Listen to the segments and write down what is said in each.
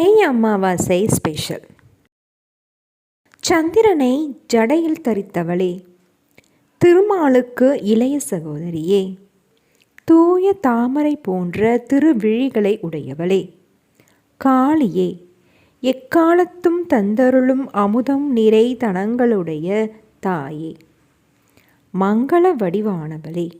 தை அமாவாசை ஸ்பெஷல் சந்திரனை ஜடையில் தரித்தவளே திருமாலுக்கு இளைய சகோதரியே தூய தாமரை போன்ற திருவிழிகளை உடையவளே காளியே எக்காலத்தும் தந்தருளும் அமுதம் நிறை தனங்களுடைய தாயே மங்கள வடிவானவளே.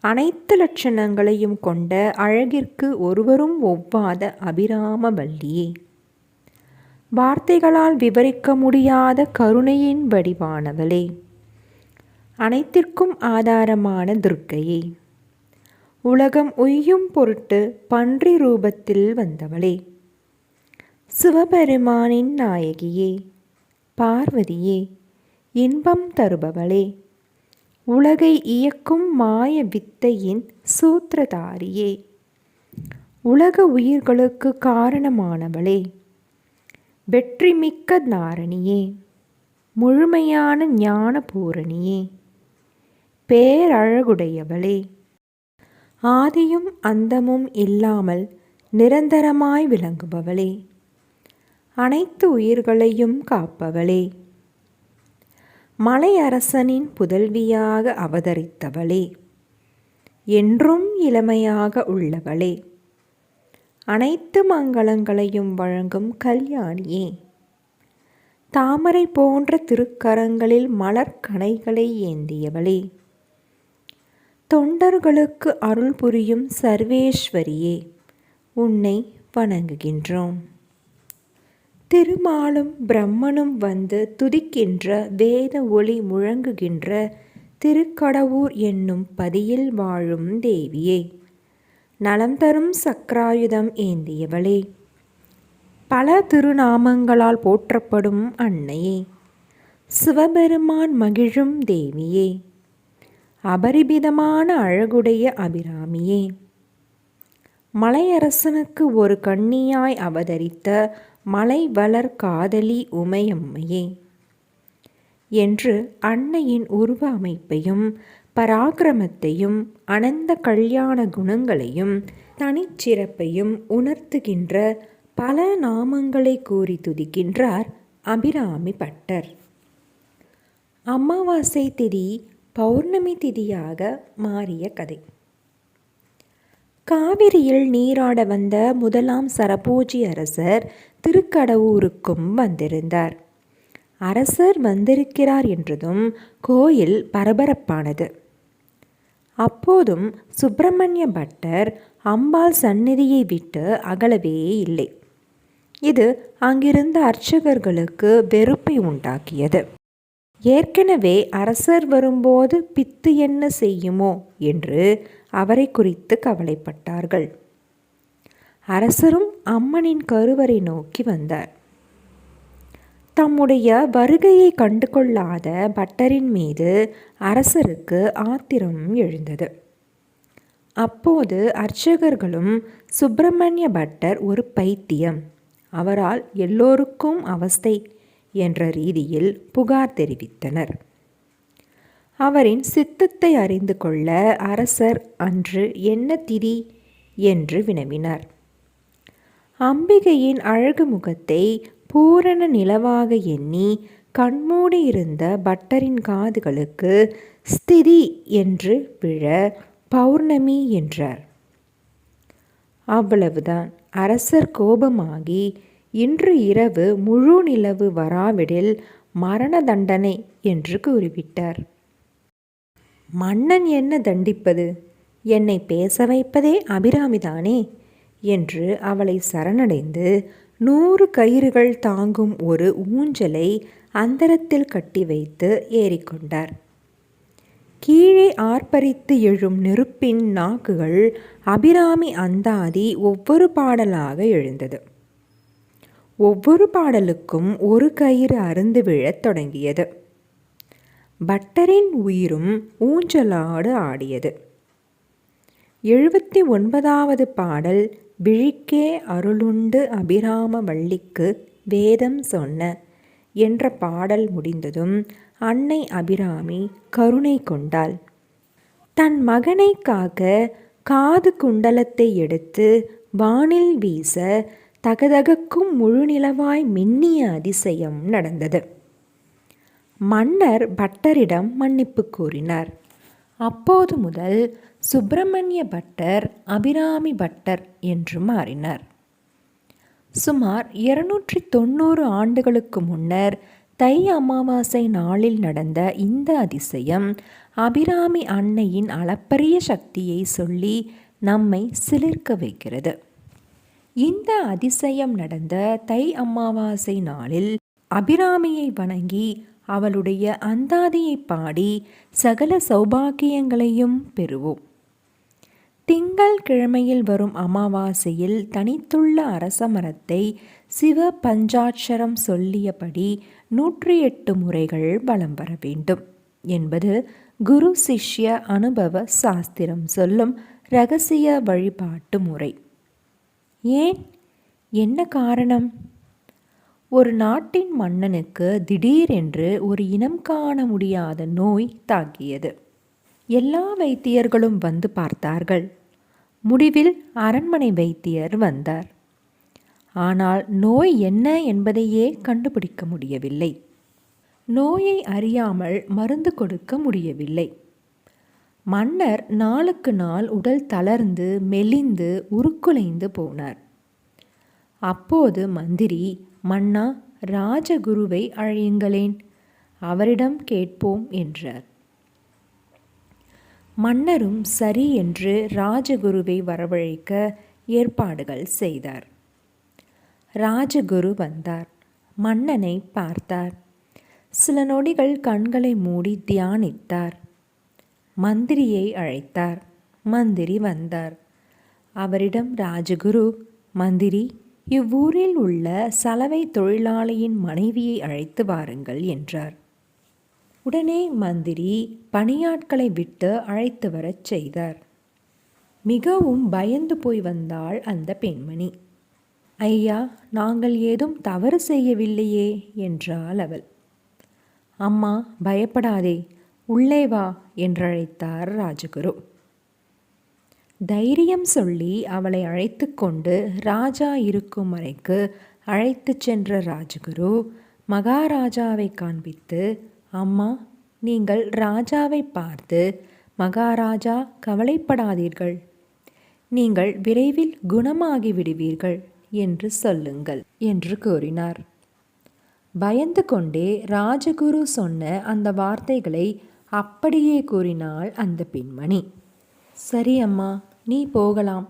அனைத்து லட்சணங்களையும் கொண்ட அழகிற்கு ஒருவரும் ஒவ்வாத அபிராம வள்ளியே வார்த்தைகளால் விவரிக்க முடியாத கருணையின் வடிவானவளே. அனைத்திற்கும் ஆதாரமான துர்க்கையே. உலகம் உய்யும் பொருட்டு பன்றி ரூபத்தில் வந்தவளே. சிவபெருமானின் நாயகியே பார்வதியே இன்பம் தருபவளே. உலகை இயக்கும் மாய வித்தையின் சூத்திரதாரியே. உலக உயிர்களுக்கு காரணமானவளே. வெற்றிமிக்க நாரணியே. முழுமையான ஞான பூரணியே பேரழகுடையவளே. ஆதியும் அந்தமும் இல்லாமல் நிரந்தரமாய் விளங்குபவளே. அனைத்து உயிர்களையும் காப்பவளே. மலையரசனின் புதல்வியாக அவதரித்தவளே. என்றும் இளமையாக உள்ளவளே. அனைத்து மங்களங்களையும் வழங்கும் கல்யாணியே. தாமரை போன்ற திருக்கரங்களில் மலர்கனைகளை ஏந்தியவளே. தொண்டர்களுக்கு அருள் புரியும் சர்வேஸ்வரியே உன்னை வணங்குகின்றோம். திருமாலும் பிரம்மனும் வந்து துதிக்கின்ற வேத ஒளி முழங்குகின்ற திருக்கடவூர் என்னும் பதியில் வாழும் தேவியே. நலம் தரும் சக்ராயுதம் ஏந்தியவளே. பல திருநாமங்களால் போற்றப்படும் அன்னையே. சிவபெருமான் மகிழும் தேவியே. அபரிபிதமான அழகுடைய அபிராமியே. மலையரசனுக்கு ஒரு கண்ணியாய் அவதரித்த மலை வளர் காதலி உமையம்மையே. என்று அன்னையின் உருவ அமைப்பையும் பராக்கிரமத்தையும் அனந்த கல்யாண குணங்களையும் தனிச்சிறப்பையும் உணர்த்துகின்ற பல நாமங்களை கூறி துதிக்கின்றார் அபிராமி பட்டர். அமாவாசை திதி பௌர்ணமி திதியாக மாறிய கதை. காவிரியில் நீராட வந்த முதலாம் சரபோஜி அரசர் திருக்கடவூருக்கும் வந்திருந்தார். அரசர் வந்திருக்கிறார் என்றதும் கோயில் பரபரப்பானது. அப்போதும் சுப்பிரமணிய பட்டர் அம்பாள் சந்நிதியை விட்டு அகலவே இல்லை. இது அங்கிருந்த அர்ச்சகர்களுக்கு வெறுப்பை உண்டாக்கியது. ஏற்கனவே அரசர் வரும்போது பித்து என்ன செய்யுமோ என்று அவரை குறித்து கவலைப்பட்டார்கள். அரசரும் அம்மனின் கருவறை நோக்கி வந்தார். தம்முடைய வருகையை கண்டு கொள்ளாத பட்டரின் மீது அரசருக்கு ஆத்திரம் எழுந்தது. அப்போது அர்ச்சகர்களும் சுப்பிரமணிய பட்டர் ஒரு பைத்தியம். அவரால் எல்லோருக்கும் அவஸ்தை என்ற ரீதியில் புகார் தெரிவித்தனர். அவரின் சித்தத்தை அறிந்து கொள்ள அரசர் அன்று என்ன திதி என்று வினவினார். அம்பிகையின் அழகு முகத்தை பூரண நிலவாக எண்ணி கண்மூடி இருந்த பட்டரின் காதுகளுக்கு ஸ்திதி என்று விழ பௌர்ணமி என்றார். அவ்வளவுதான். அரசர் கோபமாகி இன்று இரவு முழு நிலவு வராவிடில் மரண தண்டனை என்று கூறிவிட்டார் மன்னன் என்ன தண்டிப்பது? என்னை பேச வைப்பதே அபிராமிதானே என்று அவளை சரணடைந்து நூறு கயிறுகள் தாங்கும் ஒரு ஊஞ்சலை அந்தரத்தில் கட்டி வைத்து ஏறிக்கொண்டார். கீழே ஆர்ப்பரித்து எழும் நெருப்பின் நாக்குகள் அபிராமி அந்தாதி ஒவ்வொரு பாடலாக எழுந்தது. ஒவ்வொரு பாடலுக்கும் ஒரு கயிறு அருந்து விழத் தொடங்கியது. பட்டரின் உயிரும் ஊஞ்சலாடு ஆடியது. எழுபத்தி ஒன்பதாவது பாடல் விழிக்கே அருளுண்டு அபிராம வள்ளிக்கு வேதம் சொன்ன என்ற பாடல் முடிந்ததும் அன்னை அபிராமி கருணை கொண்டாள். தன் மகனை காக்க காது குண்டலத்தை எடுத்து வானில் வீச தகதகக்கும் முழுநிலவாய் மின்னிய அதிசயம் நடந்தது. மன்னர் பட்டரிடம் மன்னிப்பு கூறினார். அப்போது முதல் சுப்பிரமணிய பட்டர் அபிராமி பட்டர் என்று மாறினார். சுமார் இருநூற்றி தொண்ணூறு ஆண்டுகளுக்கு முன்னர் தை அமாவாசை நாளில் நடந்த இந்த அதிசயம் அபிராமி அன்னையின் அளப்பரிய சக்தியை சொல்லி நம்மை சிலிர்க்க வைக்கிறது. இந்த அதிசயம் நடந்த தை அமாவாசை நாளில் அபிராமியை வணங்கி அவளுடைய அந்தாதியை பாடி சகல சௌபாக்கியங்களையும் பெறுவோம். திங்கள் கிழமையில் வரும் அமாவாசையில் தனித்துள்ள அரச மரத்தை சிவ பஞ்சாட்சரம் சொல்லியபடி நூற்றி எட்டு முறைகள் வலம் வர வேண்டும் என்பது குரு சிஷ்ய அனுபவ சாஸ்திரம் சொல்லும் ரகசிய வழிபாட்டு முறை. ஏன்? என்ன காரணம்? ஒரு நாட்டின் மன்னனுக்கு திடீரென்று ஒரு இனம் காண முடியாத நோய் தாக்கியது. எல்லா வைத்தியர்களும் வந்து பார்த்தார்கள். முடிவில் அரண்மனை வைத்தியர் வந்தார். ஆனால் நோய் என்ன என்பதையே கண்டுபிடிக்க முடியவில்லை. நோயை அறியாமல் மருந்து கொடுக்க முடியவில்லை. மன்னர் நாளுக்கு நாள் உடல் தளர்ந்து மெலிந்து உருக்குலைந்து போனார். அப்போது மந்திரி மன்னா ராஜகுருவை அழையுங்களேன் அவரிடம் கேட்போம் என்றார். மன்னரும் சரி என்று ராஜகுருவை வரவழைக்க ஏற்பாடுகள் செய்தார். ராஜகுரு வந்தார். மன்னனை பார்த்தார். சில நொடிகள் கண்களை மூடி தியானித்தார். மந்திரியை அழைத்தார். மந்திரி வந்தார். அவரிடம் ராஜகுரு மந்திரி இவ்வூரில் உள்ள சலவை தொழிலாளியின் மனைவியை அழைத்து வாருங்கள் என்றார். உடனே மந்திரி பணியாட்களை விட்டு அழைத்து வரச் செய்தார். மிகவும் பயந்து போய் வந்தாள் அந்த பெண்மணி. ஐயா நாங்கள் ஏதும் தவறு செய்யவில்லையே என்றாள் அவள். அம்மா பயப்படாதே. உள்ளே வா என்றழைத்தார் ராஜகுரு. தைரியம் சொல்லி அவளை அழைத்து கொண்டு ராஜா இருக்கும் வரைக்கு அழைத்து சென்ற ராஜகுரு மகாராஜாவை காண்பித்து அம்மா நீங்கள் ராஜாவை பார்த்து மகாராஜா கவலைப்படாதீர்கள். நீங்கள் விரைவில் குணமாகி விடுவீர்கள் என்று சொல்லுங்கள் என்று கூறினார். பயந்து கொண்டே ராஜகுரு சொன்ன அந்த வார்த்தைகளை அப்படியே கூறினாள் அந்த பெண்மணி. சரி அம்மா நீ போகலாம்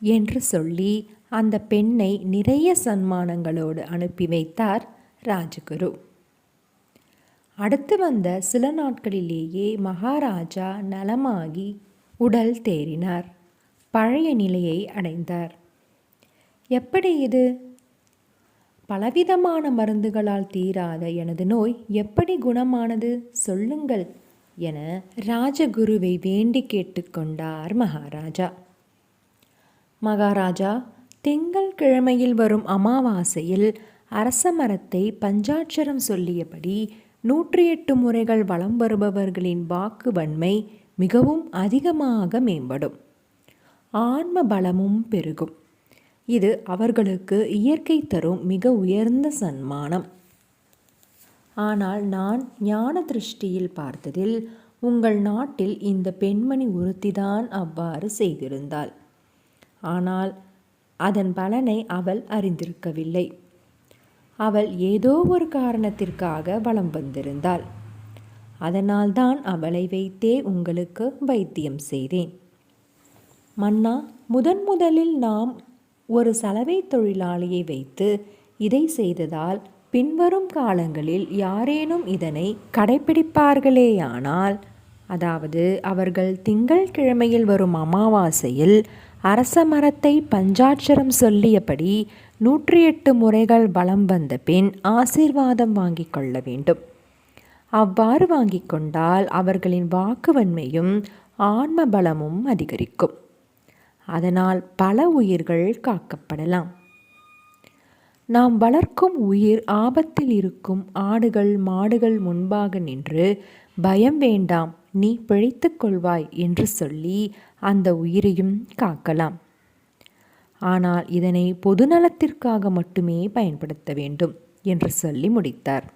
என்று சொல்லி அந்த பெண்ணை நிறைய சன்மானங்களோடு அனுப்பி வைத்தார் ராஜகுரு. அடுத்து வந்த சில நாட்களிலேயே மகாராஜா நலமாகி உடல் தேறினார் பழைய நிலையை அடைந்தார். எப்படி இது? பலவிதமான மருந்துகளால் தீராத எனது நோய் எப்படி குணமானது? சொல்லுங்கள் என ராஜகுருவை வேண்டி கேட்டுக்கொண்டார் மகாராஜா. மகாராஜா திங்கள் கிழமையில் வரும் அமாவாசையில் அரச மரத்தை பஞ்சாட்சரம் சொல்லியபடி நூற்றி எட்டு முறைகள் வலம் வருபவர்களின் வாக்கு வன்மை மிகவும் அதிகமாக மேம்படும். ஆன்ம பலமும் பெருகும். இது அவர்களுக்கு இயற்கை தரும் மிக உயர்ந்த சன்மானம். ஆனால் நான் ஞான திருஷ்டியில் பார்த்ததில் உங்கள் நாட்டில் இந்த பெண்மணி ஒருத்திதான் அவ்வாறு செய்திருந்தாள். ஆனால் அதன் பலனை அவள் அறிந்திருக்கவில்லை. அவள் ஏதோ ஒரு காரணத்திற்காக வலம் வந்திருந்தாள். அதனால்தான் அவளை வைத்தே உங்களுக்கு வைத்தியம் செய்தேன். மன்னா முதன் முதலில் நாம் ஒரு சலவை தொழிலாளியை வைத்து இதை செய்ததால் பின்வரும் காலங்களில் யாரேனும் இதனை கடைபிடிப்பார்களேயானால் அதாவது அவர்கள் திங்கள் கிழமையில் வரும் அமாவாசையில் அரச மரத்தை பஞ்சாட்சரம் சொல்லியபடி நூற்றி எட்டு முறைகள் வலம் வந்த பின் ஆசீர்வாதம் வாங்கிக் கொள்ள வேண்டும். அவ்வாறு வாங்கிக் கொண்டால் அவர்களின் வாக்குவன்மையும் ஆன்ம பலமும் அதிகரிக்கும். அதனால் பல உயிர்கள் காக்கப்படலாம். நாம் வளர்க்கும் உயிர் ஆபத்தில் இருக்கும் ஆடுகள் மாடுகள் முன்பாக நின்று பயம் வேண்டாம் நீ பிழைத்து கொள்வாய் என்று சொல்லி அந்த உயிரையும் காக்கலாம். ஆனால் இதனை பொதுநலத்திற்காக மட்டுமே பயன்படுத்த வேண்டும் என்று சொல்லி முடித்தார்.